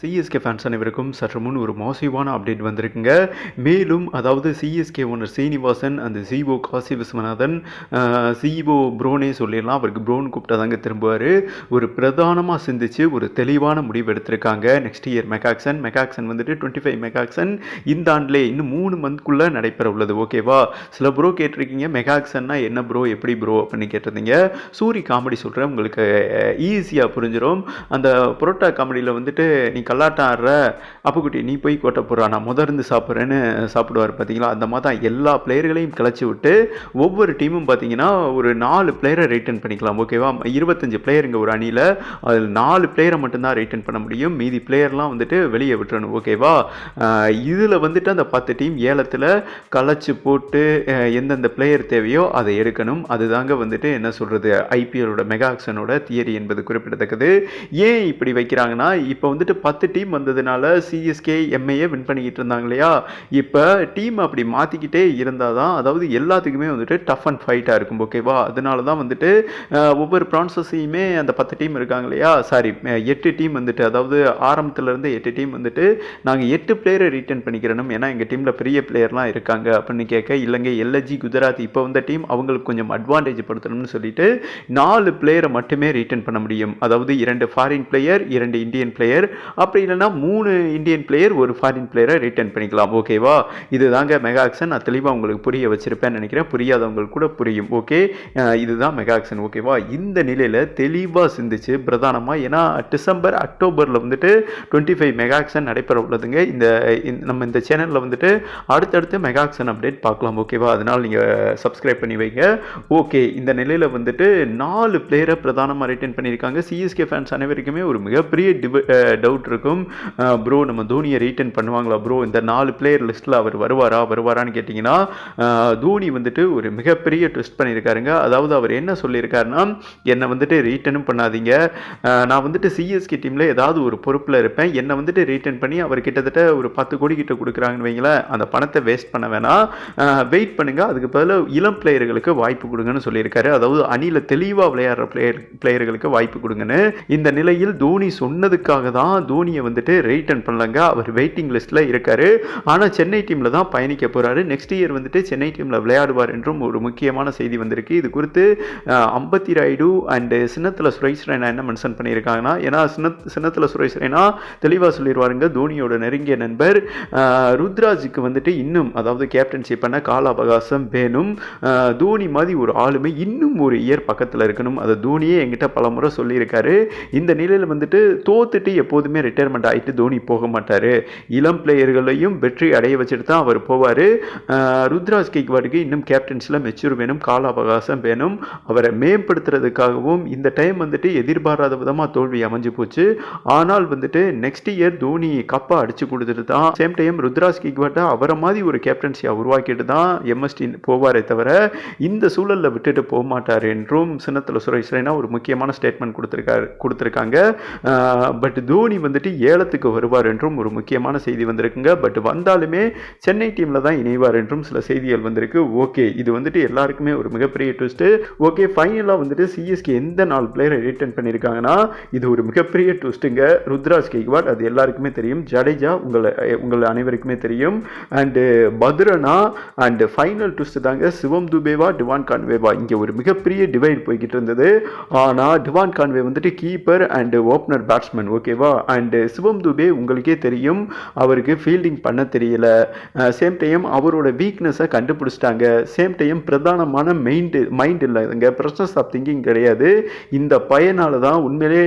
CSK fans அனைவருக்கும் சற்று முன் ஒரு மோசிவான அப்டேட் வந்திருக்குங்க. மேலும் அதாவது சிஎஸ்கே ஓனர் சீனிவாசன் அந்த சிஓ காசி விஸ்வநாதன் சிஓ ப்ரோனே சொல்லிடலாம். அவருக்கு ப்ரோன் கூப்பிட்டா தாங்க திரும்புவார். ஒரு பிரதானமாக சிந்திச்சு ஒரு தெளிவான முடிவு எடுத்திருக்காங்க. நெக்ஸ்ட் இயர் மெகாக்சன் மெகாக்சன் வந்துட்டு டுவெண்ட்டி ஃபைவ் மெகாக்சன் இந்த ஆண்டிலே இன்னும் மூணு மந்த்குள்ளே நடைபெற உள்ளது. ஓகேவா சில ப்ரோ கேட்டிருக்கீங்க. மெகாக்சன்னா என்ன ப்ரோ எப்படி ப்ரோ அப்படின்னு கேட்டிருந்தீங்க. சூரி காமெடி சொல்கிறேன் உங்களுக்கு ஈஸியாக புரிஞ்சிடும் அந்த புரோட்டா காமெடியில் வந்துட்டு நீ கல்லாட்டம் ஆடுற அப்புக்குட்டி நீ போய் கோட்டை போடுறா நான் முதர்ந்து சாப்பிட்றேன்னு சாப்பிடுவார் பார்த்தீங்களா? அந்த மாதிரி தான் எல்லா பிளேயர்களையும் கிளச்சி விட்டு ஒவ்வொரு டீமும் பார்த்தீங்கன்னா ஒரு நாலு பிளேயரை ரிட்டர்ன் பண்ணிக்கலாம் ஓகேவா இருபத்தஞ்சு பிளேயருங்க ஒரு அணியில் அதில் நாலு பிளேயரை மட்டும்தான் ரிட்டர்ன் பண்ண முடியும். மீதி பிளேயர்லாம் வந்துட்டு வெளியே விட்டுறணும் ஓகேவா இதில் வந்துட்டு அந்த பத்து டீம் ஏலத்தில் களைச்சி போட்டு எந்தெந்த பிளேயர் தேவையோ அதை எடுக்கணும். அதுதாங்க வந்துட்டு என்ன சொல்கிறது ஐபிஎலோட மெகாக்சனோட தியரி என்பது குறிப்பிடத்தக்கது. ஏன் இப்படி வைக்கிறாங்கன்னா இப்போ வந்துட்டு பத்து டீம் வந்ததுனால சிஎஸ்கே எம்ஏஏ வின் பண்ணிக்கிட்டு இருந்தாங்க இல்லையா இப்போ டீம் அப்படி மாற்றிக்கிட்டே இருந்தால் தான் அதாவது எல்லாத்துக்குமே வந்துட்டு டஃப் அண்ட் ஃபைட்டாக இருக்கும் ஓகேவா அதனால தான் வந்துட்டு ஒவ்வொரு ப்ரான்சஸையுமே அந்த பத்து டீம் இருக்காங்க இல்லையா சாரி எட்டு டீம் வந்துட்டு அதாவது ஆரம்பத்துலேருந்து எட்டு டீம் வந்துட்டு நாங்கள் எட்டு பிளேயரை ரிட்டர்ன் பண்ணிக்கிறணும். ஏன்னா எங்கள் டீமில் பெரிய பிளேயர்லாம் இருக்காங்க அப்படின்னு கேட்க இல்லைங்க எல்எஜி குஜராத் இப்போ வந்த டீம் அவங்களுக்கு கொஞ்சம் அட்வான்டேஜ் படுத்தணும்னு சொல்லிட்டு நாலு பிளேயரை மட்டுமே ரிட்டர்ன் பண்ண முடியும். அதாவது இரண்டு ஃபாரின் பிளேயர் இரண்டு இந்தியன் பிளேயர் அப்படி இல்லைனா மூணு இந்தியன் பிளேயர் ஒரு ஃபாரின் பிளேயரை ரிட்டர்ன் பண்ணிக்கலாம். ஓகேவா இதுதாங்க மெகா ஆக்ஷன் நான் தெளிவாக உங்களுக்கு புரிய வச்சிருப்பேன்னு நினைக்கிறேன். புரியாதவங்களுக்கு கூட புரியும். ஓகே இதுதான் மெகா ஆக்ஷன் ஓகேவா இந்த நிலையில் தெளிவாக சிந்திச்சு பிரதானமாக ஏன்னா டிசம்பர் அக்டோபரில் வந்துட்டு டுவெண்ட்டி ஃபைவ் மெகா ஆக்ஷன் நடைபெற உள்ளதுங்க. இந்த நம்ம இந்த சேனலில் வந்துட்டு அடுத்தடுத்து மெகா ஆக்ஷன் அப்டேட் பார்க்கலாம். ஓகேவா அதனால் நீங்கள் சப்ஸ்கிரைப் பண்ணி வைங்க. ஓகே இந்த நிலையில் வந்துட்டு நாலு பிளேயரை பிரதானமாக ரிட்டர்ன் பண்ணியிருக்காங்க. சிஎஸ்கே ஃபேன்ஸ் அனைவருக்குமே ஒரு மிகப்பெரிய டவுட் இருக்கும். ப்ரோ நம்ம தோனியை ரீட்டர்ன் பண்ணுவாங்களா ப்ரோ இந்த நாலு பிளேயர் லிஸ்ட்டில் அவர் வருவாரா வருவாரான்னு கேட்டிங்கன்னா தோனி வந்துட்டு ஒரு மிகப்பெரிய ட்விஸ்ட் பண்ணியிருக்காருங்க. அதாவது அவர் என்ன சொல்லியிருக்காருன்னா என்னை வந்துட்டு ரீட்டனும் பண்ணாதீங்க. நான் வந்துட்டு சிஎஸ்கே டீமில் ஏதாவது ஒரு பொறுப்பில் இருப்பேன். என்னை வந்துட்டு ரீட்டன் பண்ணி அவர் கிட்டத்தட்ட ஒரு பத்து கோடி கிட்ட கொடுக்குறாங்கன்னு வைங்களேன். அந்த பணத்தை வேஸ்ட் பண்ண வேணாம். வெயிட் பண்ணுங்க. அதுக்கு பதிலாக இளம் பிளேயர்களுக்கு வாய்ப்பு கொடுங்கன்னு சொல்லியிருக்காரு. அதாவது அணியில் தெளிவாக விளையாடுற பிளேயர் பிளேயர்களுக்கு வாய்ப்பு கொடுங்கன்னு. இந்த நிலையில் தோனி சொன்னதுக்காக தான் தோனி தோனியை வந்துட்டு ரிட்டர்ன் பண்ணலங்க. அவர் வெயிட்டிங் லிஸ்ட்டில் இருக்கார். ஆனால் சென்னை டீமில் தான் பயணிக்க போகிறாரு நெக்ஸ்ட் இயர் வந்துட்டு சென்னை டீமில் விளையாடுவார் என்றும் ஒரு முக்கியமான செய்தி வந்திருக்கு. இது குறித்து அம்பத்தி ராயுடு அண்டு சின்னத்தில் சுரேஷ் ரெய்னா என்ன மென்ஷன் பண்ணியிருக்காங்கன்னா ஏன்னா சின்ன சின்னத்தில் சுரேஷ் ரெய்னா தெளிவாக சொல்லிடுவாருங்க தோனியோட நெருங்கிய நண்பர் ருத்ராஜுக்கு வந்துட்டு இன்னும் அதாவது கேப்டன்ஷிப் பண்ண கால அவகாசம் வேணும். தோனி மாதிரி ஒரு ஆளுமை இன்னும் ஒரு இயர் பக்கத்தில் இருக்கணும். அதை தோனியே என்கிட்ட பல முறை சொல்லியிருக்காரு. இந்த நிலையில் வந்துட்டு தோத்துட்டு எப்போதுமே ரிட்டையர்மெண்ட் ஆகிட்டு தோனி போக மாட்டார். இளம் பிளேயர்களையும் வெற்றி அடைய வச்சுட்டு தான் அவர் போவார். ருத்ராஜ் கேக்வாடுக்கு இன்னும் கேப்டன்ஸில் மெச்சூர் வேணும் கால அவகாசம் வேணும். அவரை மேம்படுத்துறதுக்காகவும் இந்த டைம் வந்துட்டு எதிர்பாராத விதமாக தோல்வி அமைஞ்சு போச்சு. ஆனால் வந்துட்டு நெக்ஸ்ட் இயர் தோனி கப்பா அடிச்சு கொடுத்துட்டு தான் சேம் டைம் ருத்ராஜ் கிக்வாட்டை அவரை மாதிரி ஒரு கேப்டன்சியை உருவாக்கிட்டு தான் எம்எஸ்டி போவாரே தவிர இந்த சூழலில் விட்டுட்டு போக மாட்டார் என்றும் சின்னத்தில் சுரேஷ் ரெய்னா ஒரு முக்கியமான ஸ்டேட்மெண்ட் கொடுத்துருக்காரு கொடுத்துருக்காங்க. பட் தோனி வந்து வந்துட்டு ஏலத்துக்கு வருவார் என்றும் ஒரு முக்கியமான செய்தி வந்திருக்குங்க. பட் வந்தாலுமே சென்னை டீமில் தான் இணைவார் என்றும் சில செய்திகள் வந்திருக்கு. ஓகே இது வந்துட்டு எல்லாருக்குமே ஒரு மிகப்பெரிய ட்விஸ்ட்டு ஓகே ஃபைனலாக வந்துட்டு சிஎஸ்கே எந்த நாலு பிளேயரை ரிட்டர்ன் பண்ணியிருக்காங்கன்னா இது ஒரு மிகப்பெரிய ட்விஸ்ட்டுங்க ருத்ராஜ் கெய்க்வாட் அது எல்லாருக்குமே தெரியும். ஜடேஜா உங்களை உங்களை அனைவருக்குமே தெரியும். And Pathirana and final twist தாங்க. சிவம் துபேவா டிவான் கான்வேவா. இங்கே ஒரு மிகப்பெரிய டிவைட் போய்கிட்டு இருந்தது. ஆனால் டிவான் கான்வே வந்துட்டு கீப்பர் அண்டு ஓப்பனர் பேட்ஸ்மேன் ஓகேவா அண்ட் சிவம் துபே உங்களுக்கே தெரியும். அவருக்கு ஃபீல்டிங் பண்ண தெரியல. சேம் டைம் அவரோட வீக்னஸை கண்டுபிடிச்சிட்டாங்க. சேம் டைம் பிரதானமான மைண்டு மைண்ட் இல்லைங்க ப்ரெஸ்னஸ் ஆஃப் திங்கிங் கிடையாது. இந்த பயனால் தான் உண்மையிலே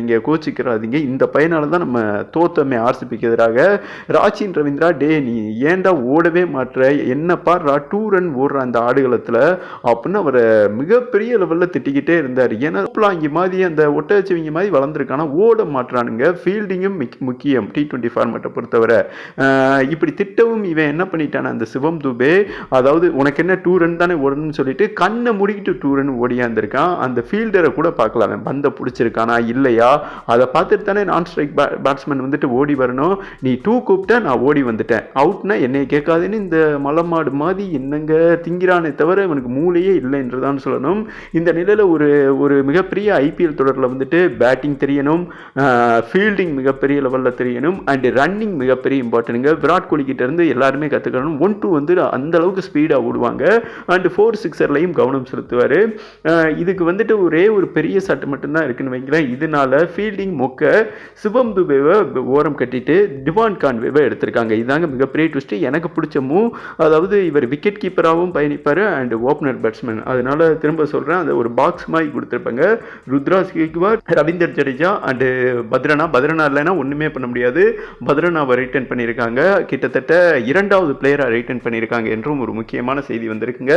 நீங்கள் கோச்சிக்கிறாதீங்க இந்த பயனால் தான் நம்ம தோத்தமே ஆர்சிபிக்கு எதிராக. ராச்சின் ரவீந்திரா டே நீ ஏன்டா ஓடவே மாட்டுற என்ன ரா டூ ரன் ஓடுற அந்த ஆடுகளத்தில். அப்படின்னு அவரை மிகப்பெரிய லெவலில் திட்டிக்கிட்டே இருந்தார். ஏன்னா இங்கே மாதிரி அந்த ஒட்டச்சிவிங்க மாதிரி வளர்ந்துருக்கானா? ஓட மாட்றானுங்க. ஃபீல்டிங்கும் முக்கியம். டி டுவெண்ட்டி ஃபார்மேட்டை பொறுத்தவரை. இப்படி திட்டவும் இவன் என்ன பண்ணிட்டான் அந்த சிவம் துபே அதாவது உனக்கு என்ன டூ ரன் தானே ஓடணும்னு சொல்லிட்டு கண்ணை முடிக்கிட்டு டூ ரன் ஓடியாந்திருக்கான். அந்த ஃபீல்டரை கூட பார்க்கலாம் அவன். பந்தை பிடிச்சிருக்கானா இல்லையா? அதை பார்த்துட்டு தானே நான் ஸ்ட்ரைக் பேட்ஸ்மேன் வந்துட்டு ஓடி வரணும். நீ டூ கூப்பிட்ட நான் ஓடி வந்துட்டேன். அவுட்னா என்னை கேட்காதுன்னு இந்த மலமாடு மாதிரி என்னங்க திங்கிறானே தவிர இவனுக்கு மூளையே இல்லை என்று சொல்லணும். இந்த நிலையில் ஒரு ஒரு மிகப்பெரிய ஐபிஎல் தொடரில் வந்துட்டு பேட்டிங் தெரியணும். ஃபீல்ட் ஃபீல்டிங் மிகப்பெரிய லெவலில் தெரியணும் அண்ட் ரன்னிங் மிகப்பெரிய இம்பார்ட்டனுங்க விராட் கோலி இருந்து எல்லாருமே கற்றுக்கணும் ஒன் டூ வந்து அந்த அளவுக்கு ஸ்பீடாக ஓடுவாங்க. அண்ட் ஃபோர் சிக்ஸர்லையும் கவனம் செலுத்துவார். இதுக்கு வந்துட்டு ஒரே ஒரு பெரிய சட்டு மட்டும்தான் இருக்குன்னு வைக்கிறேன் இதனால ஃபீல்டிங் மொக்க சிவம் துபேவை ஓரம் கட்டிட்டு டிவான் கான்வேவை எடுத்திருக்காங்க. இதாங்க மிகப்பெரிய ட்விஸ்ட்டு எனக்கு பிடிச்ச மூவ் அதாவது இவர் விக்கெட் கீப்பராகவும் பயணிப்பார் அண்ட் ஓப்பனர் பேட்ஸ்மேன் அதனால திரும்ப சொல்கிறேன் அந்த ஒரு பாக்ஸ் மாதிரி கொடுத்துருப்பாங்க. ருத்ராஸ் கேக்குவார் ரவீந்தர் ஜடேஜா அண்டு பத்ரனா பத்ரனா இல்லைன்னா ஒன்றுமே பண்ண முடியாது. பத்ரனாவை ரிட்டர்ன் பண்ணியிருக்காங்க. கிட்டத்தட்ட இரண்டாவது பிளேயராக ரிட்டர்ன் பண்ணியிருக்காங்க என்றும் ஒரு முக்கியமான செய்தி வந்திருக்குங்க.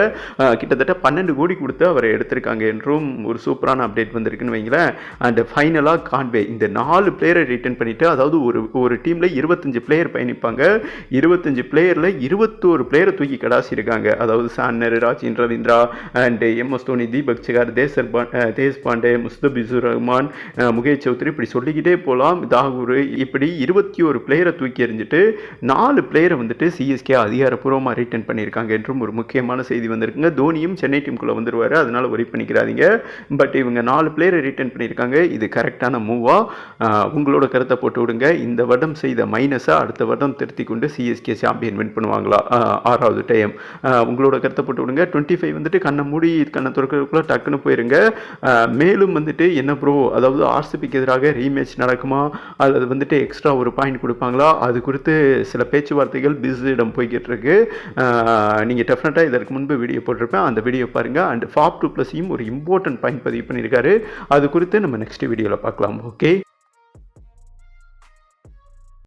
கிட்டத்தட்ட பன்னெண்டு கோடி கொடுத்து அவரை எடுத்திருக்காங்க என்றும் ஒரு சூப்பரான அப்டேட் வந்திருக்குன்னு வைங்களேன். அண்ட் ஃபைனலாக கான்வே இந்த நாலு பிளேயரை ரிட்டர்ன் பண்ணிவிட்டு அதாவது ஒரு ஒரு டீமில் இருபத்தஞ்சு பிளேயர் பயணிப்பாங்க. இருபத்தஞ்சு பிளேயரில் இருபத்தோரு பிளேயரை தூக்கி கடாசி இருக்காங்க அதாவது Santner Rachin Ravindra and M S Dhoni Deepak Chahar Tushar பான் தேஷ் தேஸ் பாண்டே முஸ்தபிசுர் ரஹ்மான் முகேஷ் சௌத்ரி இப்படி சொல்லிக்கிட்டே போகலாம். தாகூர் இப்படி இருபத்தி ஒரு பிளேயரை தூக்கி எறிஞ்சிட்டு நாலு பிளேயரை வந்துட்டு சிஎஸ்கே அதிகாரப்பூர்வமாக ரிட்டர்ன் பண்ணியிருக்காங்க என்றும் ஒரு முக்கியமான செய்தி வந்திருக்குங்க. தோனியும் சென்னை டீமுக்குள்ளே வந்துடுவார் அதனால் ஒரி பண்ணிக்கிறாதீங்க. பட் இவங்க நாலு பிளேயரை ரிட்டர்ன் பண்ணியிருக்காங்க. இது கரெக்டான மூவாக உங்களோட கருத்தை போட்டு விடுங்க. இந்த வருடம் செய்த மைனஸை அடுத்த வருடம் திருத்தி கொண்டு சிஎஸ்கே சாம்பியன் வின் பண்ணுவாங்களா? ஆறாவது டைம் உங்களோட கருத்தை போட்டு விடுங்க. டுவெண்ட்டி ஃபைவ் வந்துட்டு கண்ணை மூடி கண்ணை திறக்கிறதுக்குள்ள டக்குன்னு போயிருங்க. மேலும் வந்துட்டு என்ன ப்ரோ அதாவது ஆர்சிபிக்கு எதிராக ரீமேட்ச் நடக்குமா? அல்லது வந்துட்டு எக்ஸ்ட்ரா ஒரு பாயிண்ட் கொடுப்பாங்களா? அது குறித்து சில பேச்சுவார்த்தைகள் பிஸியிடம் போய்கிட்டு இருக்கு நீங்கள் டெஃபினட்டாக இதற்கு முன்பு வீடியோ போட்டிருப்பேன். அந்த வீடியோ பாருங்கள் அண்ட் ஃபாப் டூ ப்ளஸையும் ஒரு இம்பார்ட்டன்ட் பாயிண்ட் பதிவு பண்ணியிருக்காரு. அது குறித்து நம்ம நெக்ஸ்ட் வீடியோவில் பார்க்கலாம். ஓகே